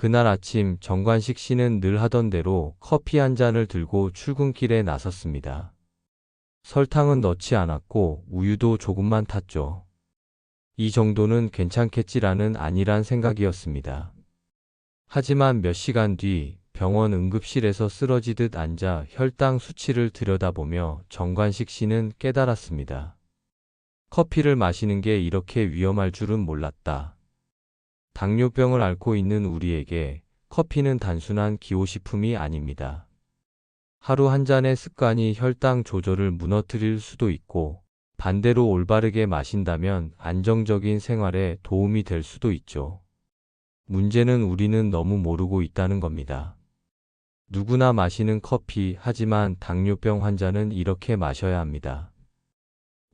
그날 아침 정관식 씨는 늘 하던 대로 커피 한 잔을 들고 출근길에 나섰습니다. 설탕은 넣지 않았고 우유도 조금만 탔죠. 이 정도는 괜찮겠지라는 안일한 생각이었습니다. 하지만 몇 시간 뒤 병원 응급실에서 쓰러지듯 앉아 혈당 수치를 들여다보며 정관식 씨는 깨달았습니다. 커피를 마시는 게 이렇게 위험할 줄은 몰랐다. 당뇨병을 앓고 있는 우리에게 커피는 단순한 기호식품이 아닙니다. 하루 한 잔의 습관이 혈당 조절을 무너뜨릴 수도 있고 반대로 올바르게 마신다면 안정적인 생활에 도움이 될 수도 있죠. 문제는 우리는 너무 모르고 있다는 겁니다. 누구나 마시는 커피, 하지만 당뇨병 환자는 이렇게 마셔야 합니다.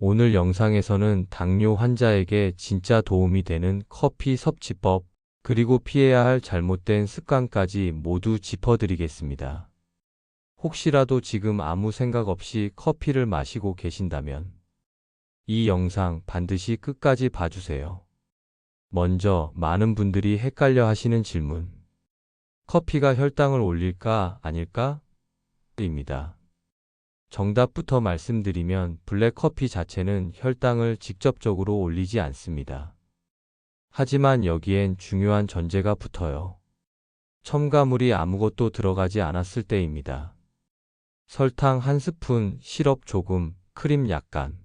오늘 영상에서는 당뇨 환자에게 진짜 도움이 되는 커피 섭취법, 그리고 피해야 할 잘못된 습관까지 모두 짚어드리겠습니다. 혹시라도 지금 아무 생각 없이 커피를 마시고 계신다면 이 영상 반드시 끝까지 봐주세요. 먼저 많은 분들이 헷갈려 하시는 질문. 커피가 혈당을 올릴까 아닐까? 입니다. 정답부터 말씀드리면 블랙커피 자체는 혈당을 직접적으로 올리지 않습니다. 하지만 여기엔 중요한 전제가 붙어요. 첨가물이 아무것도 들어가지 않았을 때입니다. 설탕 한 스푼, 시럽 조금, 크림 약간.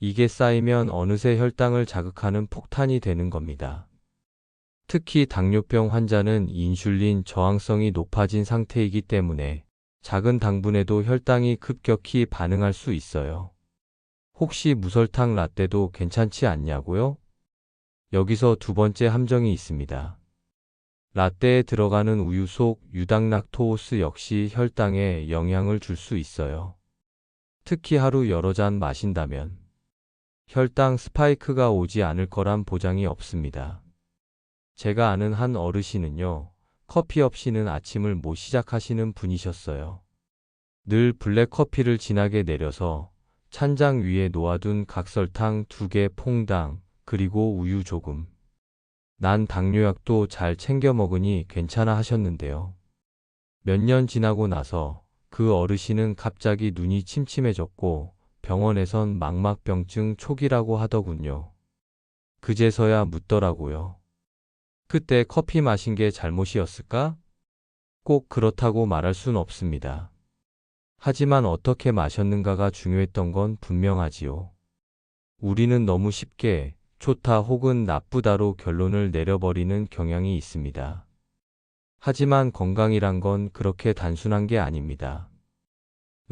이게 쌓이면 어느새 혈당을 자극하는 폭탄이 되는 겁니다. 특히 당뇨병 환자는 인슐린 저항성이 높아진 상태이기 때문에 작은 당분에도 혈당이 급격히 반응할 수 있어요. 혹시 무설탕 라떼도 괜찮지 않냐고요? 여기서 두 번째 함정이 있습니다. 라떼에 들어가는 우유 속 유당락토오스 역시 혈당에 영향을 줄 수 있어요. 특히 하루 여러 잔 마신다면 혈당 스파이크가 오지 않을 거란 보장이 없습니다. 제가 아는 한 어르신은요, 커피 없이는 아침을 못 시작하시는 분이셨어요. 늘 블랙커피를 진하게 내려서 찬장 위에 놓아둔 각설탕 두 개 퐁당, 그리고 우유 조금. 난 당뇨약도 잘 챙겨 먹으니 괜찮아 하셨는데요. 몇 년 지나고 나서 그 어르신은 갑자기 눈이 침침해졌고 병원에선 망막병증 초기라고 하더군요. 그제서야 묻더라고요. 그때 커피 마신 게 잘못이었을까? 꼭 그렇다고 말할 순 없습니다. 하지만 어떻게 마셨는가가 중요했던 건 분명하지요. 우리는 너무 쉽게 좋다 혹은 나쁘다로 결론을 내려버리는 경향이 있습니다. 하지만 건강이란 건 그렇게 단순한 게 아닙니다.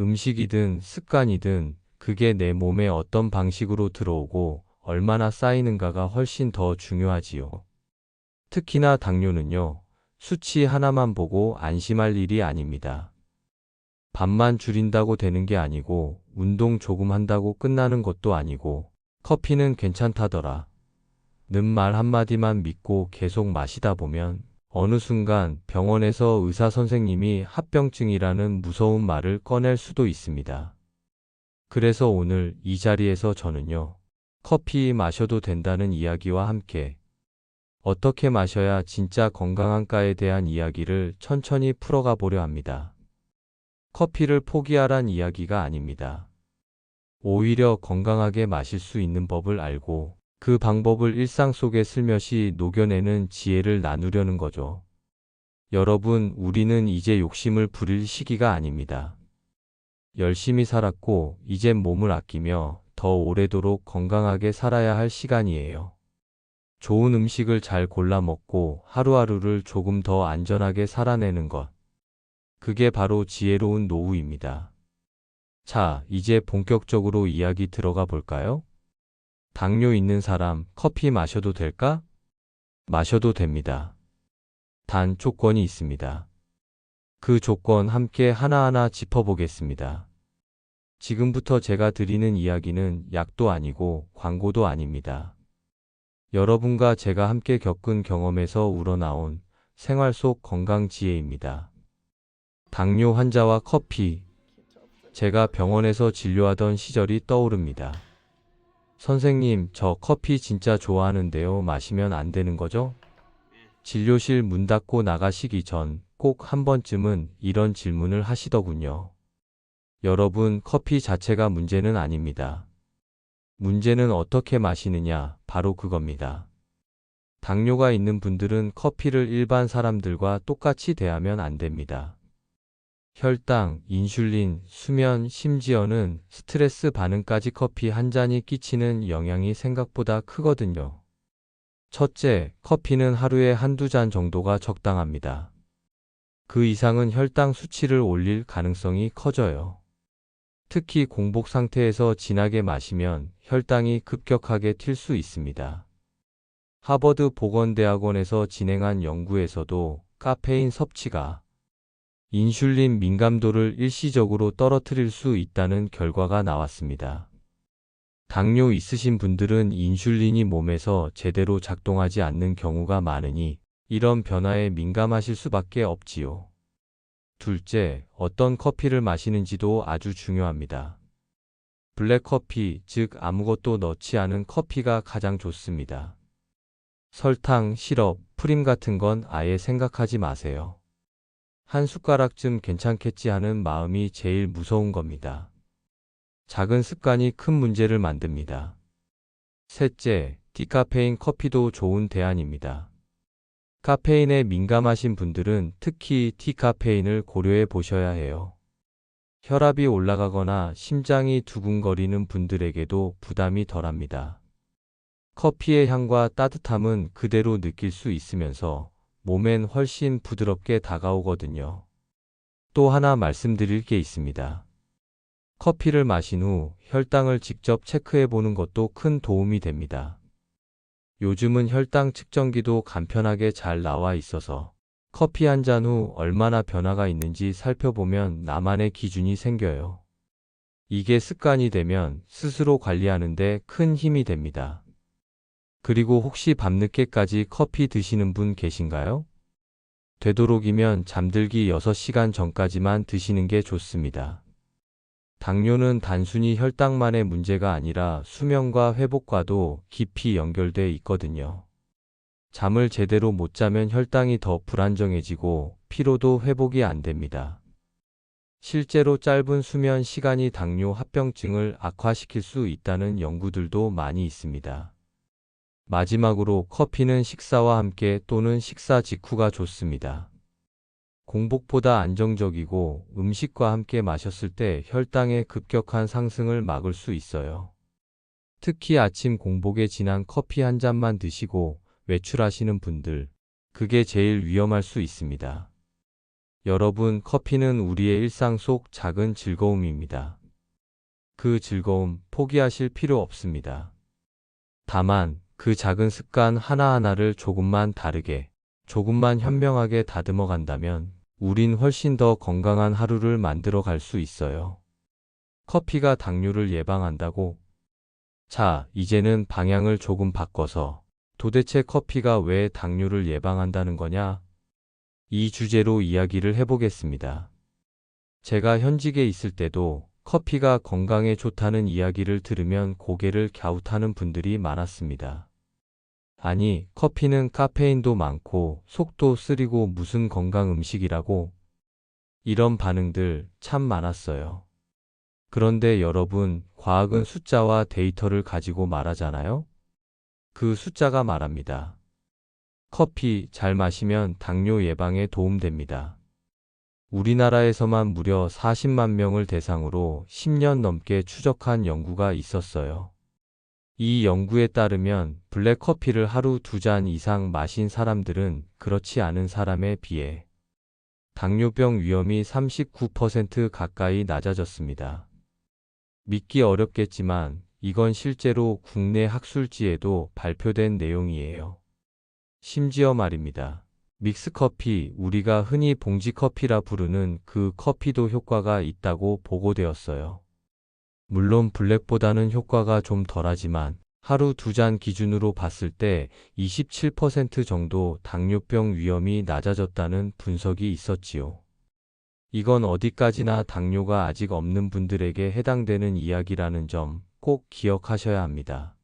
음식이든 습관이든 그게 내 몸에 어떤 방식으로 들어오고 얼마나 쌓이는가가 훨씬 더 중요하지요. 특히나 당뇨는요, 수치 하나만 보고 안심할 일이 아닙니다. 밥만 줄인다고 되는 게 아니고, 운동 조금 한다고 끝나는 것도 아니고, 커피는 괜찮다더라. 는 말 한마디만 믿고 계속 마시다 보면, 어느 순간 병원에서 의사 선생님이 합병증이라는 무서운 말을 꺼낼 수도 있습니다. 그래서 오늘 이 자리에서 저는요, 커피 마셔도 된다는 이야기와 함께 어떻게 마셔야 진짜 건강한가에 대한 이야기를 천천히 풀어가 보려 합니다. 커피를 포기하란 이야기가 아닙니다. 오히려 건강하게 마실 수 있는 법을 알고 그 방법을 일상 속에 슬며시 녹여내는 지혜를 나누려는 거죠. 여러분, 우리는 이제 욕심을 부릴 시기가 아닙니다. 열심히 살았고, 이젠 몸을 아끼며 더 오래도록 건강하게 살아야 할 시간이에요. 좋은 음식을 잘 골라 먹고 하루하루를 조금 더 안전하게 살아내는 것. 그게 바로 지혜로운 노후입니다. 자, 이제 본격적으로 이야기 들어가 볼까요? 당뇨 있는 사람 커피 마셔도 될까? 마셔도 됩니다. 단 조건이 있습니다. 그 조건 함께 하나하나 짚어보겠습니다. 지금부터 제가 드리는 이야기는 약도 아니고 광고도 아닙니다. 여러분과 제가 함께 겪은 경험에서 우러나온 생활 속 건강 지혜입니다. 당뇨 환자와 커피. 제가 병원에서 진료하던 시절이 떠오릅니다. 선생님, 저 커피 진짜 좋아하는데요. 마시면 안 되는 거죠? 진료실 문 닫고 나가시기 전 꼭 한 번쯤은 이런 질문을 하시더군요. 여러분, 커피 자체가 문제는 아닙니다. 문제는 어떻게 마시느냐, 바로 그겁니다. 당뇨가 있는 분들은 커피를 일반 사람들과 똑같이 대하면 안 됩니다. 혈당, 인슐린, 수면, 심지어는 스트레스 반응까지 커피 한 잔이 끼치는 영향이 생각보다 크거든요. 첫째, 커피는 하루에 한두 잔 정도가 적당합니다. 그 이상은 혈당 수치를 올릴 가능성이 커져요. 특히 공복 상태에서 진하게 마시면 혈당이 급격하게 튈 수 있습니다. 하버드 보건대학원에서 진행한 연구에서도 카페인 섭취가 인슐린 민감도를 일시적으로 떨어뜨릴 수 있다는 결과가 나왔습니다. 당뇨 있으신 분들은 인슐린이 몸에서 제대로 작동하지 않는 경우가 많으니 이런 변화에 민감하실 수밖에 없지요. 둘째, 어떤 커피를 마시는지도 아주 중요합니다. 블랙커피, 즉 아무것도 넣지 않은 커피가 가장 좋습니다. 설탕, 시럽, 프림 같은 건 아예 생각하지 마세요. 한 숟가락쯤 괜찮겠지 하는 마음이 제일 무서운 겁니다. 작은 습관이 큰 문제를 만듭니다. 셋째, 디카페인 커피도 좋은 대안입니다. 카페인에 민감하신 분들은 특히 디카페인을 고려해 보셔야 해요. 혈압이 올라가거나 심장이 두근거리는 분들에게도 부담이 덜합니다. 커피의 향과 따뜻함은 그대로 느낄 수 있으면서 몸엔 훨씬 부드럽게 다가오거든요. 또 하나 말씀드릴 게 있습니다. 커피를 마신 후 혈당을 직접 체크해 보는 것도 큰 도움이 됩니다. 요즘은 혈당 측정기도 간편하게 잘 나와 있어서 커피 한 잔 후 얼마나 변화가 있는지 살펴보면 나만의 기준이 생겨요. 이게 습관이 되면 스스로 관리하는데 큰 힘이 됩니다. 그리고 혹시 밤늦게까지 커피 드시는 분 계신가요? 되도록이면 잠들기 6시간 전까지만 드시는 게 좋습니다. 당뇨는 단순히 혈당만의 문제가 아니라 수면과 회복과도 깊이 연결돼 있거든요. 잠을 제대로 못 자면 혈당이 더 불안정해지고 피로도 회복이 안 됩니다. 실제로 짧은 수면 시간이 당뇨 합병증을 악화시킬 수 있다는 연구들도 많이 있습니다. 마지막으로 커피는 식사와 함께 또는 식사 직후가 좋습니다. 공복보다 안정적이고 음식과 함께 마셨을 때 혈당의 급격한 상승을 막을 수 있어요. 특히 아침 공복에 진한 커피 한 잔만 드시고 외출하시는 분들, 그게 제일 위험할 수 있습니다. 여러분, 커피는 우리의 일상 속 작은 즐거움입니다. 그 즐거움 포기하실 필요 없습니다. 다만, 그 작은 습관 하나하나를 조금만 다르게, 조금만 현명하게 다듬어 간다면 우린 훨씬 더 건강한 하루를 만들어 갈 수 있어요. 커피가 당뇨를 예방한다고? 자, 이제는 방향을 조금 바꿔서 도대체 커피가 왜 당뇨를 예방한다는 거냐? 이 주제로 이야기를 해보겠습니다. 제가 현직에 있을 때도 커피가 건강에 좋다는 이야기를 들으면 고개를 갸웃하는 분들이 많았습니다. 아니, 커피는 카페인도 많고 속도 쓰리고 무슨 건강 음식이라고? 이런 반응들 참 많았어요. 그런데 여러분, 과학은 숫자와 데이터를 가지고 말하잖아요? 그 숫자가 말합니다. 커피 잘 마시면 당뇨 예방에 도움됩니다. 우리나라에서만 무려 40만 명을 대상으로 10년 넘게 추적한 연구가 있었어요. 이 연구에 따르면 블랙커피를 하루 두 잔 이상 마신 사람들은 그렇지 않은 사람에 비해 당뇨병 위험이 39% 가까이 낮아졌습니다. 믿기 어렵겠지만 이건 실제로 국내 학술지에도 발표된 내용이에요. 심지어 말입니다. 믹스커피, 우리가 흔히 봉지커피라 부르는 그 커피도 효과가 있다고 보고되었어요. 물론 블랙보다는 효과가 좀 덜하지만 하루 두 잔 기준으로 봤을 때 27% 정도 당뇨병 위험이 낮아졌다는 분석이 있었지요. 이건 어디까지나 당뇨가 아직 없는 분들에게 해당되는 이야기라는 점 꼭 기억하셔야 합니다.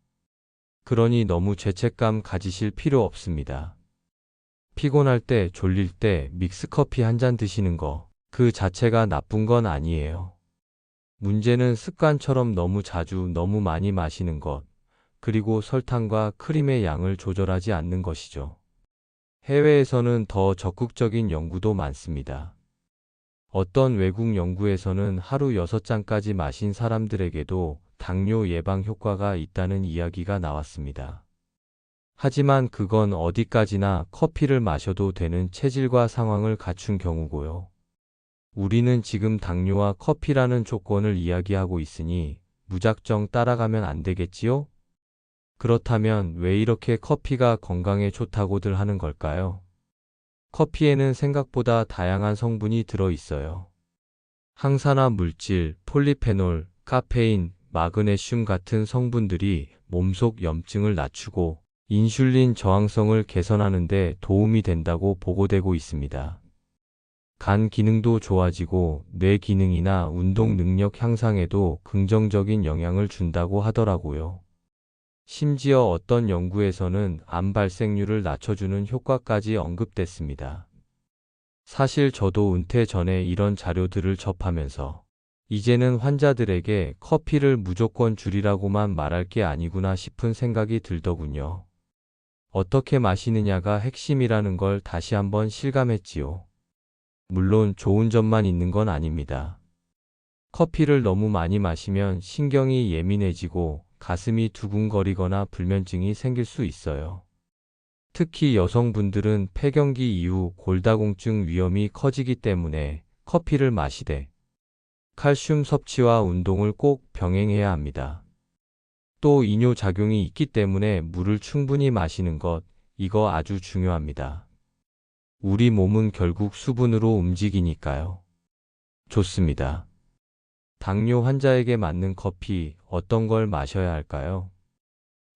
그러니 너무 죄책감 가지실 필요 없습니다. 피곤할 때, 졸릴 때 믹스커피 한 잔 드시는 거, 그 자체가 나쁜 건 아니에요. 문제는 습관처럼 너무 자주 너무 많이 마시는 것, 그리고 설탕과 크림의 양을 조절하지 않는 것이죠. 해외에서는 더 적극적인 연구도 많습니다. 어떤 외국 연구에서는 하루 6잔까지 마신 사람들에게도 당뇨 예방 효과가 있다는 이야기가 나왔습니다. 하지만 그건 어디까지나 커피를 마셔도 되는 체질과 상황을 갖춘 경우고요. 우리는 지금 당뇨와 커피라는 조건을 이야기하고 있으니 무작정 따라가면 안 되겠지요? 그렇다면 왜 이렇게 커피가 건강에 좋다고들 하는 걸까요? 커피에는 생각보다 다양한 성분이 들어 있어요. 항산화 물질, 폴리페놀, 카페인, 마그네슘 같은 성분들이 몸속 염증을 낮추고 인슐린 저항성을 개선하는 데 도움이 된다고 보고되고 있습니다. 간 기능도 좋아지고 뇌 기능이나 운동 능력 향상에도 긍정적인 영향을 준다고 하더라고요. 심지어 어떤 연구에서는 암 발생률을 낮춰주는 효과까지 언급됐습니다. 사실 저도 은퇴 전에 이런 자료들을 접하면서 이제는 환자들에게 커피를 무조건 줄이라고만 말할 게 아니구나 싶은 생각이 들더군요. 어떻게 마시느냐가 핵심이라는 걸 다시 한번 실감했지요. 물론 좋은 점만 있는 건 아닙니다. 커피를 너무 많이 마시면 신경이 예민해지고 가슴이 두근거리거나 불면증이 생길 수 있어요. 특히 여성분들은 폐경기 이후 골다공증 위험이 커지기 때문에 커피를 마시되 칼슘 섭취와 운동을 꼭 병행해야 합니다. 또 이뇨 작용이 있기 때문에 물을 충분히 마시는 것, 이거 아주 중요합니다. 우리 몸은 결국 수분으로 움직이니까요. 좋습니다. 당뇨 환자에게 맞는 커피 어떤 걸 마셔야 할까요?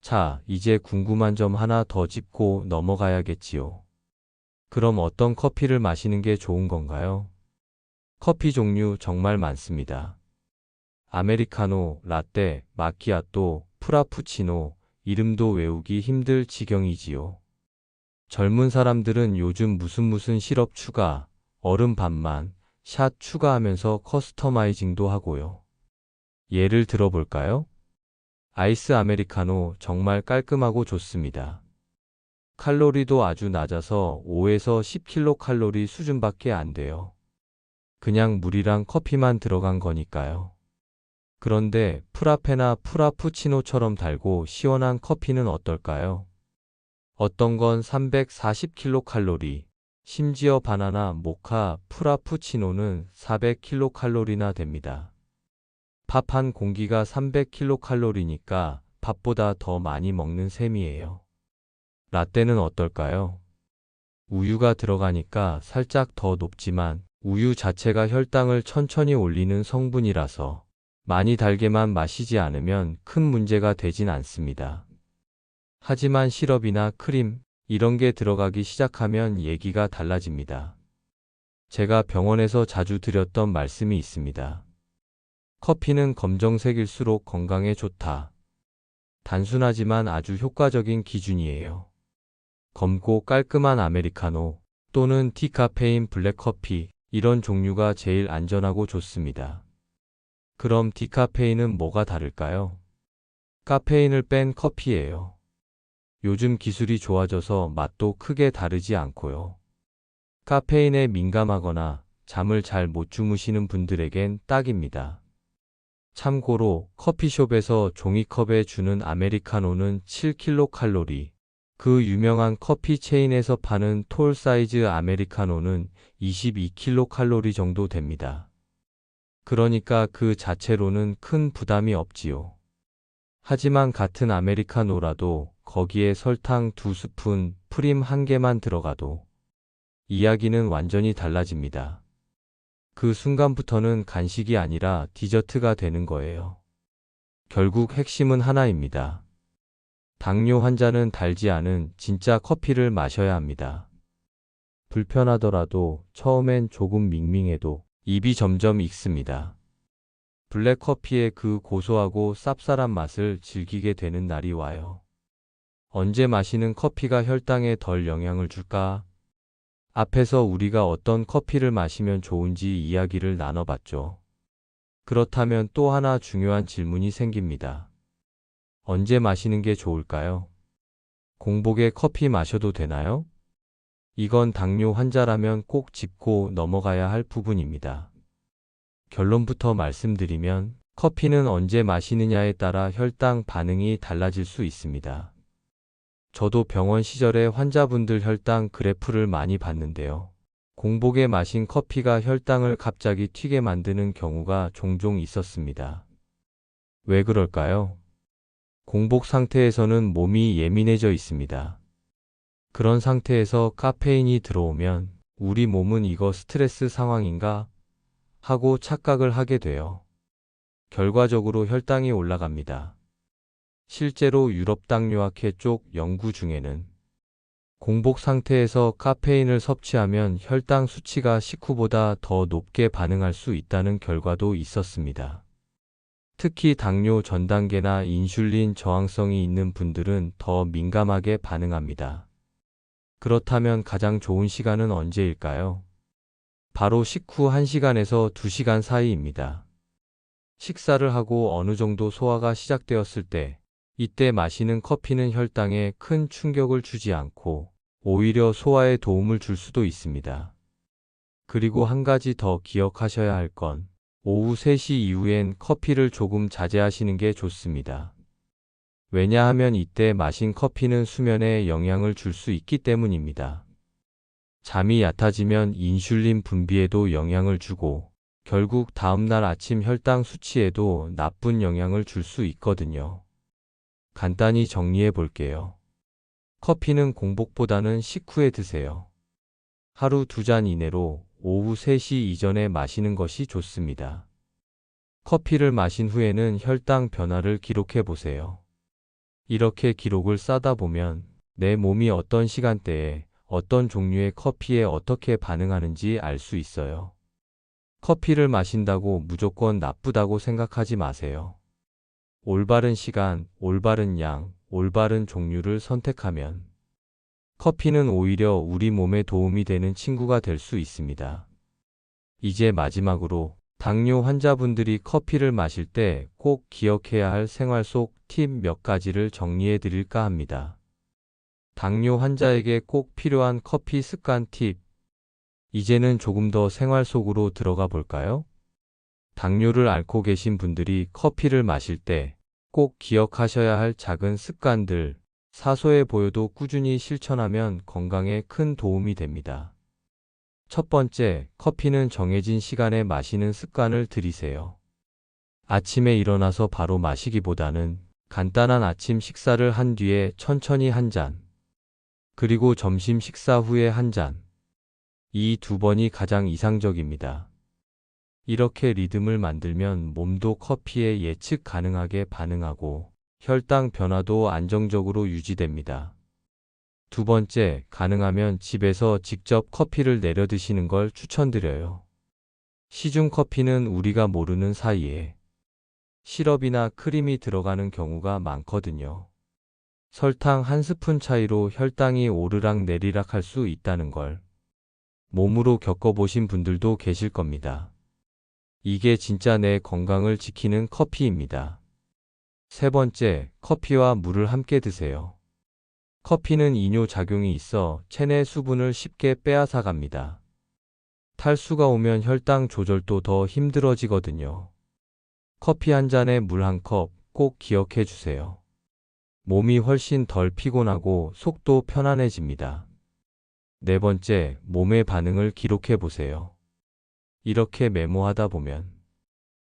자, 이제 궁금한 점 하나 더 짚고 넘어가야겠지요. 그럼 어떤 커피를 마시는 게 좋은 건가요? 커피 종류 정말 많습니다. 아메리카노, 라떼, 마키아또, 프라푸치노, 이름도 외우기 힘들 지경이지요. 젊은 사람들은 요즘 무슨 무슨 시럽 추가, 얼음 반만, 샷 추가하면서 커스터마이징도 하고요. 예를 들어볼까요? 아이스 아메리카노 정말 깔끔하고 좋습니다. 칼로리도 아주 낮아서 5에서 10kcal 수준밖에 안 돼요. 그냥 물이랑 커피만 들어간 거니까요. 그런데 프라페나 프라푸치노처럼 달고 시원한 커피는 어떨까요? 어떤 건 340kcal, 심지어 바나나, 모카, 프라푸치노는 400kcal나 됩니다. 밥 한 공기가 300kcal니까 밥보다 더 많이 먹는 셈이에요. 라떼는 어떨까요? 우유가 들어가니까 살짝 더 높지만 우유 자체가 혈당을 천천히 올리는 성분이라서 많이 달게만 마시지 않으면 큰 문제가 되진 않습니다. 하지만 시럽이나 크림, 이런 게 들어가기 시작하면 얘기가 달라집니다. 제가 병원에서 자주 드렸던 말씀이 있습니다. 커피는 검정색일수록 건강에 좋다. 단순하지만 아주 효과적인 기준이에요. 검고 깔끔한 아메리카노 또는 디카페인 블랙커피 이런 종류가 제일 안전하고 좋습니다. 그럼 디카페인은 뭐가 다를까요? 카페인을 뺀 커피예요. 요즘 기술이 좋아져서 맛도 크게 다르지 않고요. 카페인에 민감하거나 잠을 잘 못 주무시는 분들에겐 딱입니다. 참고로 커피숍에서 종이컵에 주는 아메리카노는 7kcal, 그 유명한 커피 체인에서 파는 톨 사이즈 아메리카노는 22kcal 정도 됩니다. 그러니까 그 자체로는 큰 부담이 없지요. 하지만 같은 아메리카노라도 거기에 설탕 두 스푼, 프림 한 개만 들어가도 이야기는 완전히 달라집니다. 그 순간부터는 간식이 아니라 디저트가 되는 거예요. 결국 핵심은 하나입니다. 당뇨 환자는 달지 않은 진짜 커피를 마셔야 합니다. 불편하더라도 처음엔 조금 밍밍해도 입이 점점 익습니다. 블랙커피의 그 고소하고 쌉쌀한 맛을 즐기게 되는 날이 와요. 언제 마시는 커피가 혈당에 덜 영향을 줄까? 앞에서 우리가 어떤 커피를 마시면 좋은지 이야기를 나눠봤죠. 그렇다면 또 하나 중요한 질문이 생깁니다. 언제 마시는 게 좋을까요? 공복에 커피 마셔도 되나요? 이건 당뇨 환자라면 꼭 짚고 넘어가야 할 부분입니다. 결론부터 말씀드리면 커피는 언제 마시느냐에 따라 혈당 반응이 달라질 수 있습니다. 저도 병원 시절에 환자분들 혈당 그래프를 많이 봤는데요. 공복에 마신 커피가 혈당을 갑자기 튀게 만드는 경우가 종종 있었습니다. 왜 그럴까요? 공복 상태에서는 몸이 예민해져 있습니다. 그런 상태에서 카페인이 들어오면 우리 몸은 이거 스트레스 상황인가? 하고 착각을 하게 돼요. 결과적으로 혈당이 올라갑니다. 실제로 유럽 당뇨학회 쪽 연구 중에는 공복 상태에서 카페인을 섭취하면 혈당 수치가 식후보다 더 높게 반응할 수 있다는 결과도 있었습니다. 특히 당뇨 전 단계나 인슐린 저항성이 있는 분들은 더 민감하게 반응합니다. 그렇다면 가장 좋은 시간은 언제일까요? 바로 식후 1시간에서 2시간 사이입니다. 식사를 하고 어느 정도 소화가 시작되었을 때, 이때 마시는 커피는 혈당에 큰 충격을 주지 않고 오히려 소화에 도움을 줄 수도 있습니다. 그리고 한 가지 더 기억하셔야 할 건 오후 3시 이후엔 커피를 조금 자제하시는 게 좋습니다. 왜냐하면 이때 마신 커피는 수면에 영향을 줄 수 있기 때문입니다. 잠이 얕아지면 인슐린 분비에도 영향을 주고 결국 다음날 아침 혈당 수치에도 나쁜 영향을 줄 수 있거든요. 간단히 정리해 볼게요. 커피는 공복보다는 식후에 드세요. 하루 두 잔 이내로 오후 3시 이전에 마시는 것이 좋습니다. 커피를 마신 후에는 혈당 변화를 기록해 보세요. 이렇게 기록을 싸다 보면 내 몸이 어떤 시간대에 어떤 종류의 커피에 어떻게 반응하는지 알 수 있어요. 커피를 마신다고 무조건 나쁘다고 생각하지 마세요. 올바른 시간, 올바른 양, 올바른 종류를 선택하면 커피는 오히려 우리 몸에 도움이 되는 친구가 될 수 있습니다. 이제 마지막으로 당뇨 환자분들이 커피를 마실 때 꼭 기억해야 할 생활 속 팁 몇 가지를 정리해 드릴까 합니다. 당뇨 환자에게 꼭 필요한 커피 습관 팁. 이제는 조금 더 생활 속으로 들어가 볼까요? 당뇨를 앓고 계신 분들이 커피를 마실 때 꼭 기억하셔야 할 작은 습관들, 사소해 보여도 꾸준히 실천하면 건강에 큰 도움이 됩니다. 첫 번째, 커피는 정해진 시간에 마시는 습관을 들이세요. 아침에 일어나서 바로 마시기보다는 간단한 아침 식사를 한 뒤에 천천히 한 잔, 그리고 점심 식사 후에 한 잔. 이 두 번이 가장 이상적입니다. 이렇게 리듬을 만들면 몸도 커피에 예측 가능하게 반응하고 혈당 변화도 안정적으로 유지됩니다. 두 번째, 가능하면 집에서 직접 커피를 내려 드시는 걸 추천드려요. 시중 커피는 우리가 모르는 사이에 시럽이나 크림이 들어가는 경우가 많거든요. 설탕 한 스푼 차이로 혈당이 오르락 내리락 할 수 있다는 걸 몸으로 겪어보신 분들도 계실 겁니다. 이게 진짜 내 건강을 지키는 커피입니다. 세 번째, 커피와 물을 함께 드세요. 커피는 이뇨 작용이 있어 체내 수분을 쉽게 빼앗아 갑니다. 탈수가 오면 혈당 조절도 더 힘들어지거든요. 커피 한 잔에 물 한 컵 꼭 기억해 주세요. 몸이 훨씬 덜 피곤하고 속도 편안해집니다. 네 번째, 몸의 반응을 기록해 보세요. 이렇게 메모하다 보면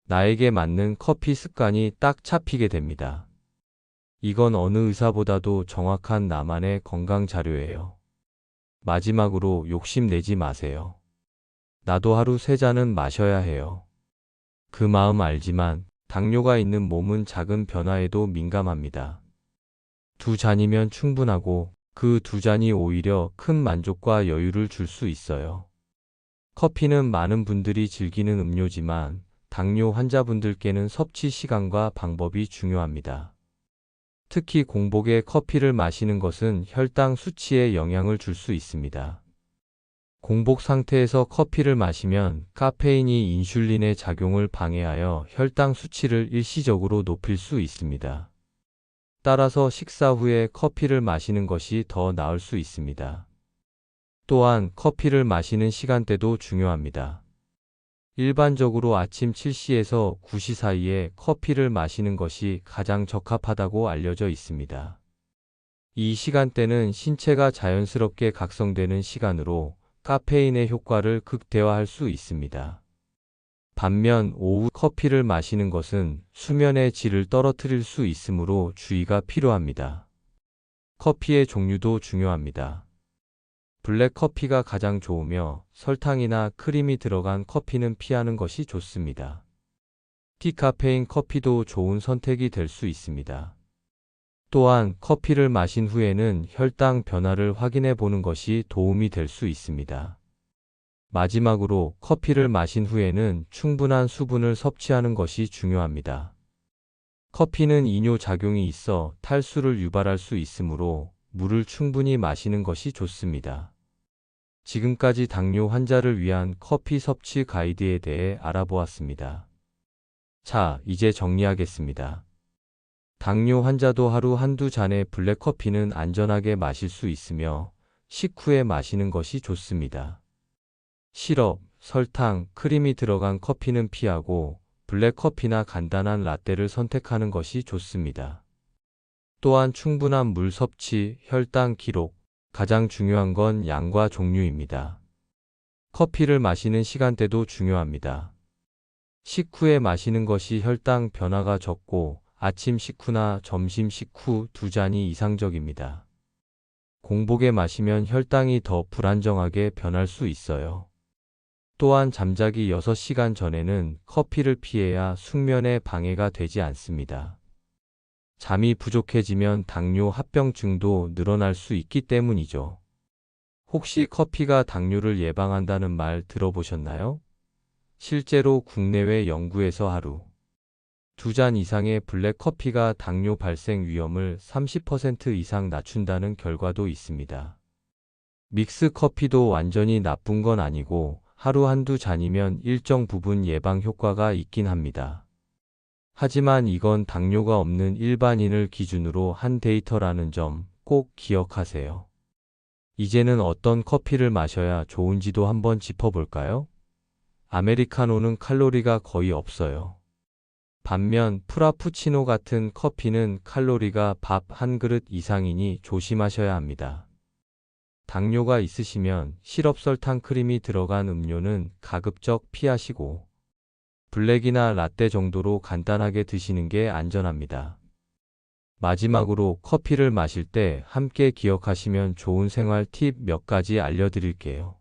나에게 맞는 커피 습관이 딱 잡히게 됩니다. 이건 어느 의사보다도 정확한 나만의 건강 자료예요. 마지막으로 욕심내지 마세요. 나도 하루 세 잔은 마셔야 해요. 그 마음 알지만 당뇨가 있는 몸은 작은 변화에도 민감합니다. 두 잔이면 충분하고 그 두 잔이 오히려 큰 만족과 여유를 줄 수 있어요. 커피는 많은 분들이 즐기는 음료지만 당뇨 환자분들께는 섭취 시간과 방법이 중요합니다. 특히 공복에 커피를 마시는 것은 혈당 수치에 영향을 줄 수 있습니다. 공복 상태에서 커피를 마시면 카페인이 인슐린의 작용을 방해하여 혈당 수치를 일시적으로 높일 수 있습니다. 따라서 식사 후에 커피를 마시는 것이 더 나을 수 있습니다. 또한 커피를 마시는 시간대도 중요합니다. 일반적으로 아침 7시에서 9시 사이에 커피를 마시는 것이 가장 적합하다고 알려져 있습니다. 이 시간대는 신체가 자연스럽게 각성되는 시간으로 카페인의 효과를 극대화할 수 있습니다. 반면 오후 커피를 마시는 것은 수면의 질을 떨어뜨릴 수 있으므로 주의가 필요합니다. 커피의 종류도 중요합니다. 블랙 커피가 가장 좋으며 설탕이나 크림이 들어간 커피는 피하는 것이 좋습니다. 디카페인 커피도 좋은 선택이 될 수 있습니다. 또한 커피를 마신 후에는 혈당 변화를 확인해 보는 것이 도움이 될 수 있습니다. 마지막으로 커피를 마신 후에는 충분한 수분을 섭취하는 것이 중요합니다. 커피는 이뇨 작용이 있어 탈수를 유발할 수 있으므로 물을 충분히 마시는 것이 좋습니다. 지금까지 당뇨 환자를 위한 커피 섭취 가이드에 대해 알아보았습니다. 자, 이제 정리하겠습니다. 당뇨 환자도 하루 한두 잔의 블랙커피는 안전하게 마실 수 있으며 식후에 마시는 것이 좋습니다. 시럽, 설탕, 크림이 들어간 커피는 피하고 블랙커피나 간단한 라떼를 선택하는 것이 좋습니다. 또한 충분한 물 섭취, 혈당 기록, 가장 중요한 건 양과 종류입니다. 커피를 마시는 시간대도 중요합니다. 식후에 마시는 것이 혈당 변화가 적고 아침 식후나 점심 식후 두 잔이 이상적입니다. 공복에 마시면 혈당이 더 불안정하게 변할 수 있어요. 또한 잠자기 6시간 전에는 커피를 피해야 숙면에 방해가 되지 않습니다. 잠이 부족해지면 당뇨 합병증도 늘어날 수 있기 때문이죠. 혹시 커피가 당뇨를 예방한다는 말 들어보셨나요? 실제로 국내외 연구에서 하루 두 잔 이상의 블랙 커피가 당뇨 발생 위험을 30% 이상 낮춘다는 결과도 있습니다. 믹스 커피도 완전히 나쁜 건 아니고 하루 한두 잔이면 일정 부분 예방 효과가 있긴 합니다. 하지만 이건 당뇨가 없는 일반인을 기준으로 한 데이터라는 점 꼭 기억하세요. 이제는 어떤 커피를 마셔야 좋은지도 한번 짚어볼까요? 아메리카노는 칼로리가 거의 없어요. 반면 프라푸치노 같은 커피는 칼로리가 밥 한 그릇 이상이니 조심하셔야 합니다. 당뇨가 있으시면 시럽 설탕 크림이 들어간 음료는 가급적 피하시고 블랙이나 라떼 정도로 간단하게 드시는 게 안전합니다. 마지막으로 커피를 마실 때 함께 기억하시면 좋은 생활 팁 몇 가지 알려드릴게요.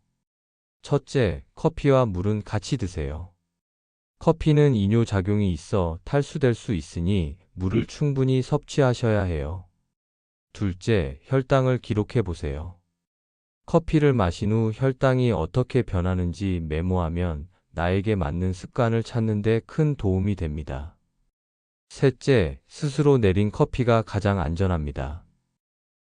첫째, 커피와 물은 같이 드세요. 커피는 이뇨 작용이 있어 탈수될 수 있으니 물을 충분히 섭취하셔야 해요. 둘째, 혈당을 기록해 보세요. 커피를 마신 후 혈당이 어떻게 변하는지 메모하면 나에게 맞는 습관을 찾는 데 큰 도움이 됩니다. 셋째, 스스로 내린 커피가 가장 안전합니다.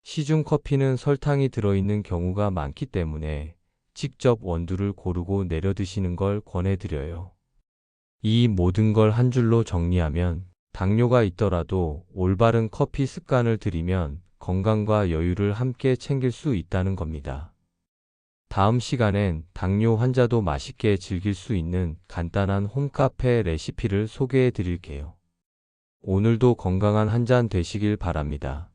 시중 커피는 설탕이 들어있는 경우가 많기 때문에 직접 원두를 고르고 내려 드시는 걸 권해드려요. 이 모든 걸 한 줄로 정리하면 당뇨가 있더라도 올바른 커피 습관을 들이면 건강과 여유를 함께 챙길 수 있다는 겁니다. 다음 시간엔 당뇨 환자도 맛있게 즐길 수 있는 간단한 홈카페 레시피를 소개해 드릴게요. 오늘도 건강한 한 잔 되시길 바랍니다.